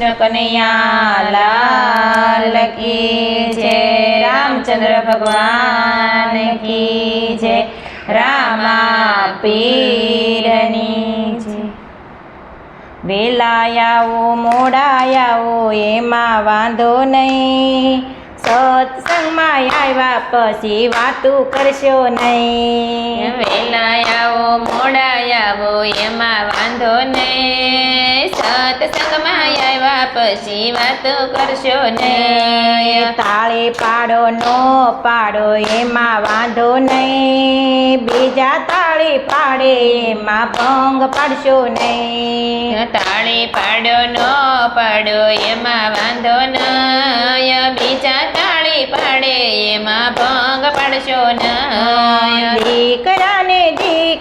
કૃષ્ણ કનૈયા, લાલ કી જય, રામચંદ્ર ભગવાન કી જય રામા પીરની જય. વેલાયાઓ, મોડાયાઓ, એમાં વાંધો નહીં. સત્સંગમાં આવ્યા પછી વાતું કરશો નહીં. વેલાયાવો મોડાયાવો એમાં વાંધો નહીં. પછી વાતો કરશો નહીં તાળી પાડો નો પાડો એમાં વાંધો નહીં. બીજા તાળી પાડે એમાં ભંગ પાડશો નહીં. તાળી પાડો નો પાડો એમાં વાંધો નહીં. બીજા તાળી પાડે એમાં ભંગ પાડશો નહીં.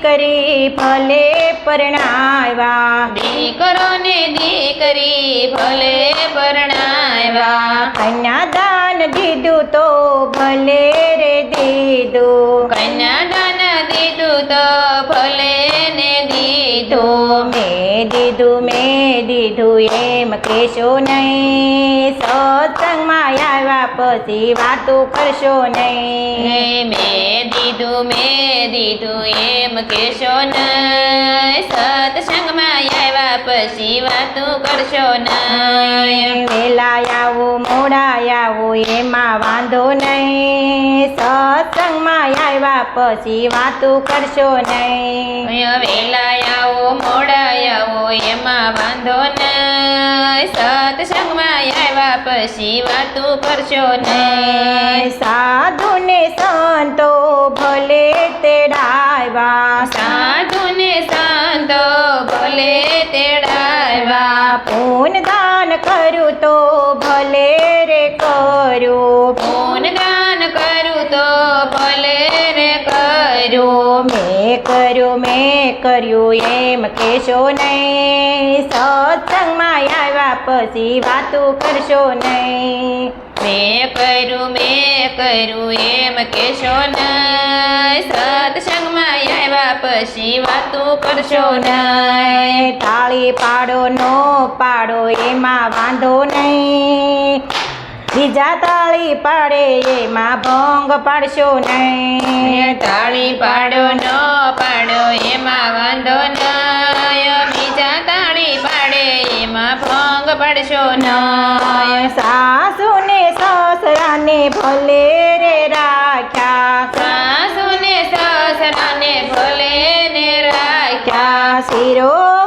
દીકરી ભલે પરણાવ્યા દીકરો ને દીકરી ભલે પરણાવ્યા કન્યાદાન દીધું તો ભલે રે દીધું કન્યાદાન મેં દીધું મેં દીધું એમ કહેશો નહીં. સત્સંગમાં આવ્યા પછી વાતો કરશો નહીં. મેં દીધું મેં દીધું એમ કહેશો નહીં. સત્સંગમાં આવ્યા પછી વાતો કરશો નહીં વેલા આવો મોડા આવો એમાં વાંધો નહીં સત્સંગમાં આવ્યા પછી વાતો કરશો નહીં વેલા આવો મોડા આવો એમાં વાંધો નહીં સત્સંગમાં આવ્યા પછી વાતો કરશો નહીં સાધુ ને સંતો ભલે તેડાવ્યા સાધુ પૂન દાન કરું તો ભલે રે કરું. પૂન દાન કરું તો ભલે રે કરું. મેં કર્યું મેં કર્યું એમ કહેશો નહીં. સત્સંગમાં આવ્યા પછી વાતો કરશો નહીં. મેં કર્યું મેં કર્યું એમ કેશો નહીં. સત્સંગમાં આવ્યા પછી વાતો કરશો નહીં. તાળી પાડો નો પાડો એમાં વાંધો નહીં. બીજા તાળી પાડે એમાં ભંગ પાડશો નહીં. તાળી પાડો ન પાડો એમાં વાંધો નહીં. બીજા તાળી પાડે એમાં ભંગ પાડશો નહીં. સસરાને ભલે રે રાખ્યા. સાસુને સસરાને ભલે ને રાખ્યા. શીરો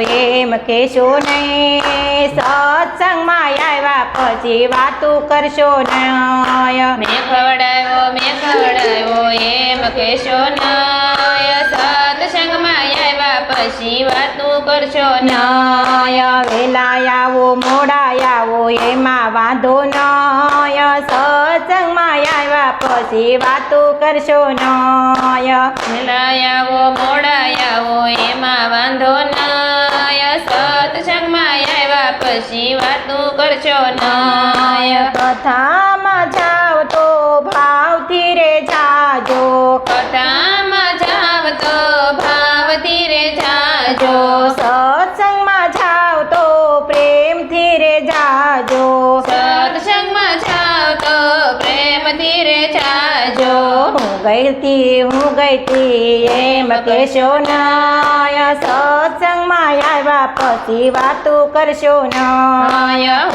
એમ કહેશો નહીં સત્સંગમાં આવ્યા પછી વાતો કરશો નય મેં ખવડાવ્યો મેં ખવડાવ્યો એમ કહેશો નય સત્સંગમાં આવ્યા પછી વાતો કરશો ન. નય વેલા આવો મોડા આવો એમાં વાંધો નય. સત્સંગમાં આવ્યા પછી વાતો કરશો નય આવો મોડા કથામાં જાવ તો ભાવથી રે જાજો. ગઈતી હું ગઈતી એમ કહેશો નય સત્સંગમાં આવ્યા પછી વાતો કરશો નય.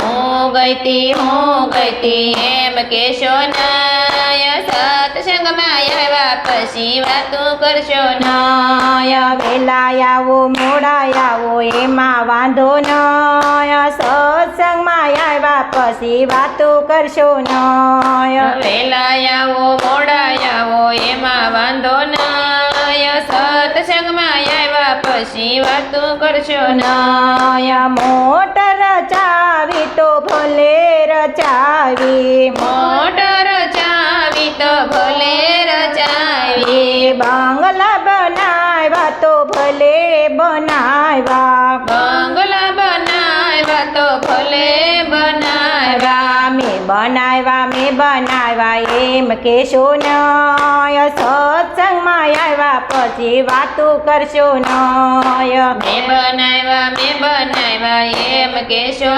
હું ગઈતી હું ગઈતી એમ કહેશો નાય સત્સંગમાં આવ્યા પછી વાતો કરશો નાય વેલા આવો મોડા આવો એમાં વાંધો નય. સત્સંગમાં આવ્યા પછી વાતો કરશો નય. વેલા આવો મોડા એમાં વાંધો નય. સત્સંગમાં આવ્યા પછી વાતો કરશો નય. મોટર ચાવી તો ભલે રચાવી. મોટર ચાવી તો ભલે રચાવી. બાંગલા બનાવ્યા તો ભલે બનાવ્યા. બનાવ્યા મેં બનાવ્યા એમ કેશો ન સત્સંગમાં આવ્યા પછી વાતો કરશો નય. મેં બનાવ્યા મેં બનાવ્યા એમ કેશો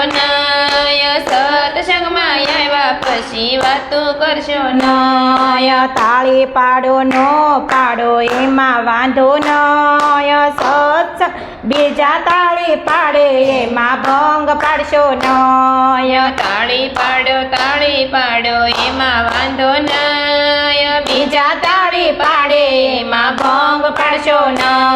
નય સત્સંગમાં આવ્યા પછી વાતો કરશો નય? તાળી પાડો નો પાડો, એમાં વાંધો નય. સત્સંગ બીજા તાળી પાડે, એમાં ભંગ પાડશો નય. તાળી પાડો તાળી પાડો, એમાં વાંધો નય. બીજા તાળી પાડે, એમાં ભંગ પાડશો નય.